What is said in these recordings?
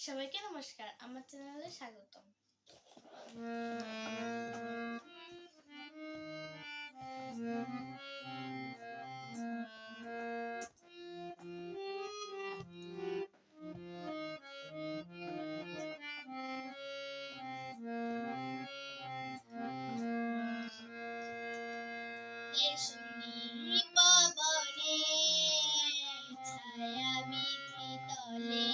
সবাইকে নমস্কার আমার চ্যানেলে স্বাগত পবনে ছায়া বিধি তলে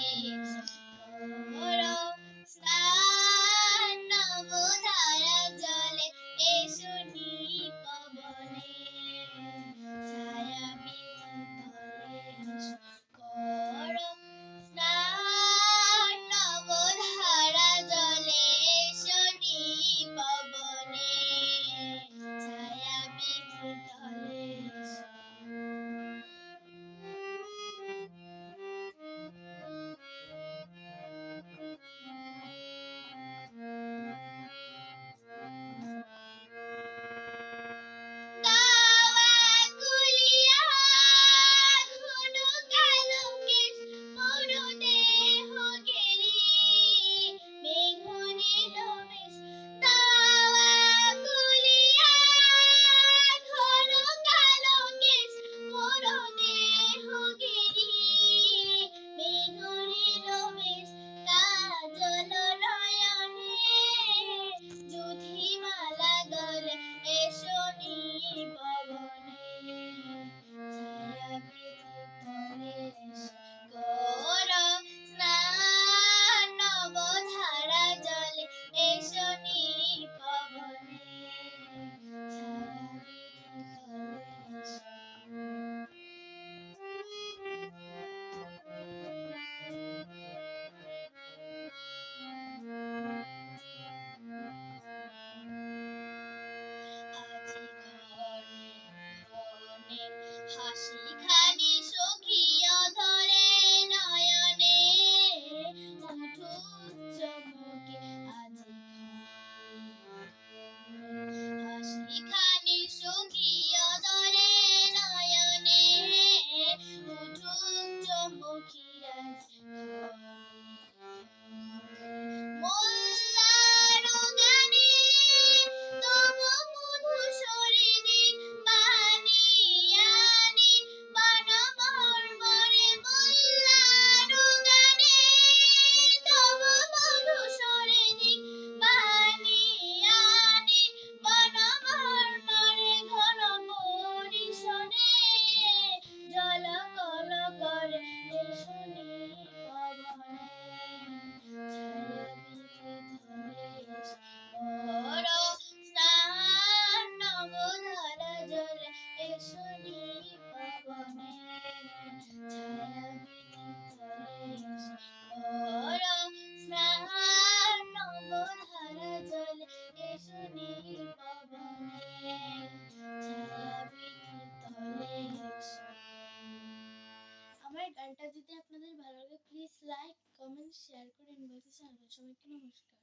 গানটা যদি আপনাদের ভালো লাগে প্লিজ লাইক কমেন্ট শেয়ার করে ইনবক্সে সবাইকে নমস্কার।